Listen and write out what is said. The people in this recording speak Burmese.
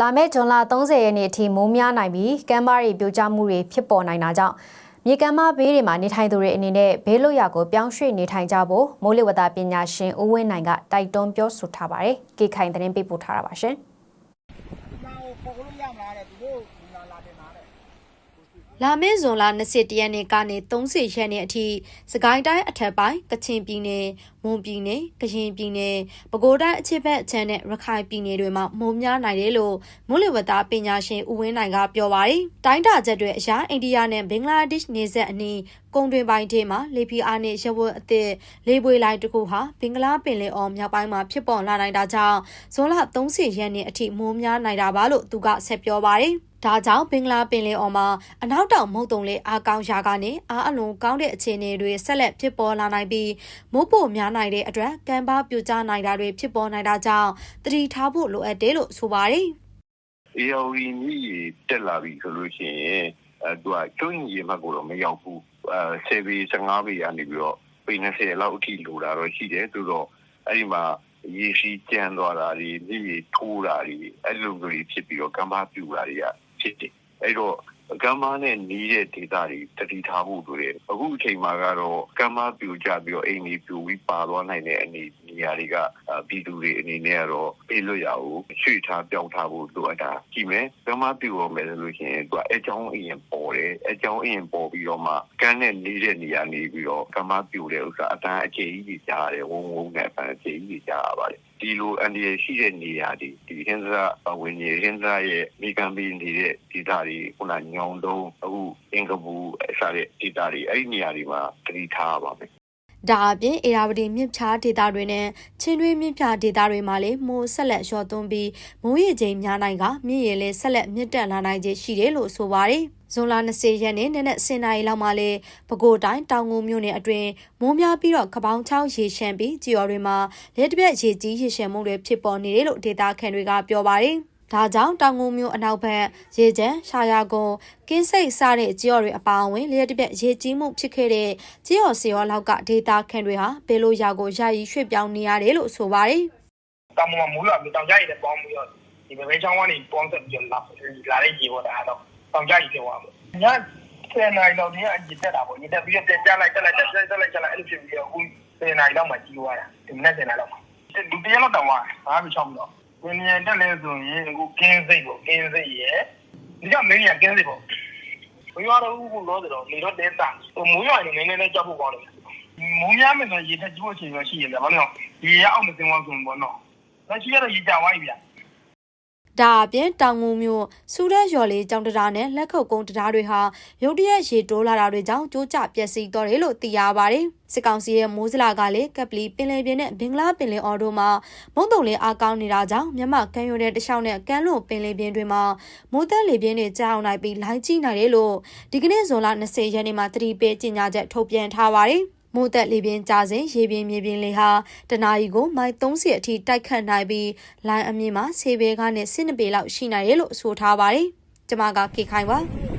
လာမယ့်ဇွန်လ30ရက်နေ့အထိမိုးများနိုင်ပြီးကမ်းပါးတွေပြိုကျမှုတွေဖြစ်ပေါ်နိုင်တာကြောင့်မြေကမ်းပါးဘေးတွေမှာနေထိုင်သူတွေအနေနဲ့ဘေးလွတ်ရာကိုပြောင်းရွှေ့နေထိုင်ကြဖို့မိုးလေဝသပညာရှင်ဦးဝင်းနိုင်ကတိုက်တွန်းပြောဆိုထားပါတယ်။ကေခိုင်သတင်းပေးပို့ထားတာပါရှင်။နာကိုပေါ်လို့ရမလားတဲ့သူတို့လာလာတင်တာတဲ့လာမယ့်ဇွန်လ21ရက်နေ့ကနေ30ရက်နေ့အထိစကိုင်းတိုင်းအထက်ပိုင်းကချင်ပြည်နယ် မွန်ပြည်နယ်ကရင်ပြည်နယ်ပဲခူးတိုင်းအခြေဘက်အချမ်းနဲ့ရခိုင်ပြည်နယ်တွေမှာမိုးများနိုင်တယ်လို့မိုးလေဝသပညာရှင်ဦးဝင်းနိုင်ကပြောပါတယ်။တိုင်းတာချက်တွေအရအိန္ဒိယနဲ့ဘင်္ဂလားဒေ့ရှ်နယ်စပ်အနီးကုန်းတွင်ပိုင်းထဲမှာလေပြင်းအားနဲ့ရဝတ်အသစ်လေပွေလိုင်းတစ်ခုဟာဘင်္ဂလားပင်လယ်အော်မြောက်ပိုင်းမှာဖြစ်ပေါ်လာနိုင်တာကြောင့်ဇွန်လ30ရက်နေ့အထိမိုးများနိုင်တာပါလို့သူကဆက်ပြောပါတယ်။ဒါကြောင့်ဘင်္ဂလားပင်လယ်အော်မှာအနောက်တောင်မုတ်တုံလေးအားကောင်းရာကနေအားအလွန်ကောင်းတဲ့အခြေအနေတွေဆက်လက်ဖြစ်ပေါ်လာနိုင်ပြီးမိုးပိုများနိုင်တဲ့အတွက်ကမ်းပါးပြိုကျနိုင်တာတွေဖြစ်ပေါ်နိုင်တာကြောင့်သတိထားဖို့လိုအပ်တယ်လို့ဆိုပါတယ်။ AOE မြည်တက်လာပြီဆိုလို့ရှိရင်အဲသူကကျွန်းကြီးမှတ်ကိုတော့မရောက်ဘူးအဲ10ပေ15ပေကနေပြီးတော့ပေ20လောက်အထိလိုတာတော့ရှိတယ်ဆိုတော့အဲ့ဒီမှာရေရှိကျန်းသွားတာတွေမြည်ထိုးတာတွေအဲ့လိုမျိုးတွေဖြစ်ပြီးတော့ကမ်းပါပြူတာတွေကဖြစ်တယ်အဲ့တော့ ကမ်းမနဲ့နီးတဲ့ဒေသတွေတတိထားဖို့လိုတယ်အခုအချိန်မှာကတော့ကမ်းမပြူကြပြီးတော့အိမ်ကြီးပြူပြီးပါသွားနိုင်တဲ့အနေနေရာတွေကပြည်သူတွေအနေနဲ့ကတော့ပြေးလွတ်ရအောင်ရွှေ့ထားပြောင်းထားဖို့လိုအပ်တာကြည့်မယ်ကမ်းမပြူရမယ်ဆိုလို့ရှိရင်သူကအကြောင်းအရင်ပေါ်တယ်အကြောင်းအရင်ပေါ်ပြီးတော့မှကမ်းနဲ့နီးတဲ့နေရာနေပြီးတော့ကမ်းမပြူတဲ့ဥစ္စာအတန်းအခြေကြီးကြီးကြားရတယ်ဝုံဝုံနဲ့အပန်းအခြေကြီးကြီးကြားရပါတယ်ဒီလိုအန်ဒီရရှိတဲ့နေရာတွေဒီဟင်းစားပဝင်ကြီးဟင်းစားရဲ့မိကံပီနေတဲ့ဒေသတွေခုနညောင်တုံးအခုအင်္ဂပူအစားတဲ့ဒေသတွေအဲ့ဒီနေရာတွေမှာတတိထားပါမယ် ဒါအပြင်အေယာဝတီမြစ်ဖြားဒေသတွေနဲ့ချင်းတွင်းမြစ်ဖြားဒေသတွေမှာလည်းမိုးဆက်လက်လျှော့သွန်းပြီးမိုးရေချိန်များနိုင်ကမြစ်ရေလည်းဆက်လက်မြင့်တက်လာနိုင်ခြင်းရှိတယ်လို့ဆိုပါတယ်။ဇွန်လ20ရက်နေ့နက်နက်10:00နာရီလောက်မှာလဲပဲခူးတိုင်းတောင်ငူမြို့နယ်အတွင်းမိုးများပြီးတော့ကပောင်းချောင်းရေရှမ်းပြီးကြေော်တွေမှာလက်တပြက်ရေကြီးရေရှမ်းမှုတွေဖြစ်ပေါ်နေတယ်လို့ဒေသခံတွေကပြောပါတယ်။ ဒါကြောင့်တောင်ငုံမျိုးအနောက်ဘက်ရေချမ်းရှာယာကုန်းကင်းစိတ်စတဲ့ကြေော်တွေအပါအဝင်လျှက်တစ်ပြက်ရေကြီးမှုဖြစ်ခဲ့တဲ့ကြေော်စီရောလောက်ကဒေတာခန့်တွေဟာဘယ်လိုရာကိုယာယီရွှေ့ပြောင်းနေရတယ်လို့ဆိုပါတယ်တောင်ပေါ်မှာမိုးရွာပြီးတောင်ကြရည်နဲ့ပေါင်းပြီးတော့ဒီပဲချောင်းကနေပေါင်းဆက်ပြီးတော့လာလာတဲ့ရေပေါ်တာတော့တောင်ကြရည်ပြောသွားပေါ့ည10နာရီလောက်တည်းအကြည့်တက်တာပေါ့ညတက်ပြီးတော့တက်လိုက်တက်လိုက်တက်လိုက်တက်လိုက်တက်လိုက်အဲ့လိုဖြစ်ပြီးတော့အခု10နာရီလောက်မှကြီးသွားတာဒီနေ့10နာရီလောက်မှလူတရက်လောက်တောင်သွားဘာမှမချောင်းဘူးတော့ ဝင်းမြန်တက်လဲဆိုရင်အခုကင်းစိတ်ပေါ့ကင်းစိတ်ရဲ့ဒီကမင်းရကင်းစိတ်ပေါ့ဘယ်ရောတော့ဘူးလို့ဆိုတော့နေတော့တဲတာဟိုမိုးရွာနေနေနဲ့ကြောက်ဖို့ကောင်းတယ်မိုးများမယ်ဆိုရင်ရေတက်ကျိုးအချိန်ရရှိရဗျာဘာလို့လဲရေရအောင်မစင်ဝါဆိုရင်ပေါ့နော်လက်ရှိရတော့ရေကြဝိုင်းဗျာ။ ဒါအပြင်တောင်ငူမြို့စူရက်ရော်လေးကြောင်တရားနဲ့လက်ခုပ်ကုန်းတရားတွေဟာရုတ်တရက်ရေတိုးလာတာတွေကြောင့်ကျိုးကျပျက်စီးသွားတယ်လို့သိရပါတယ်။စစ်ကောင်စီရဲ့မိုးစလာကလည်းကပ်ပလီပင်လယ်ပြင်နဲ့ဘင်္ဂလားပင်လယ်အော်တို့မှာမုန်တုံလေးအားကောင်းနေတာကြောင့်မြမကမ်းရိုးတဲ့တခြားနဲ့ကမ်းလွန်ပင်လယ်ပြင်တွေမှာမိုးသက်လေပြင်းတွေကြောက်နိုင်ပြီးလိုင်းကြီးနိုင်တယ်လို့ဒီကနေ့ဇွန်လ20ရက်နေ့မှာသတိပေးကြေညာချက်ထုတ်ပြန်ထားပါတယ်။ မိုးသက်လေပြင်းကြစဉ်ရေပြင်းမြေပြင်းလေဟာတနာရီကိုမိုင်30အထိတိုက်ခတ်နိုင်ပြီးလိုင်းအမြင့်မှာဆေးဘဲကနေ12ပေလောက်ရှိနိုင်တယ်လို့ဆိုထားပါတယ်။ကျမကခေခိုင်ပါ။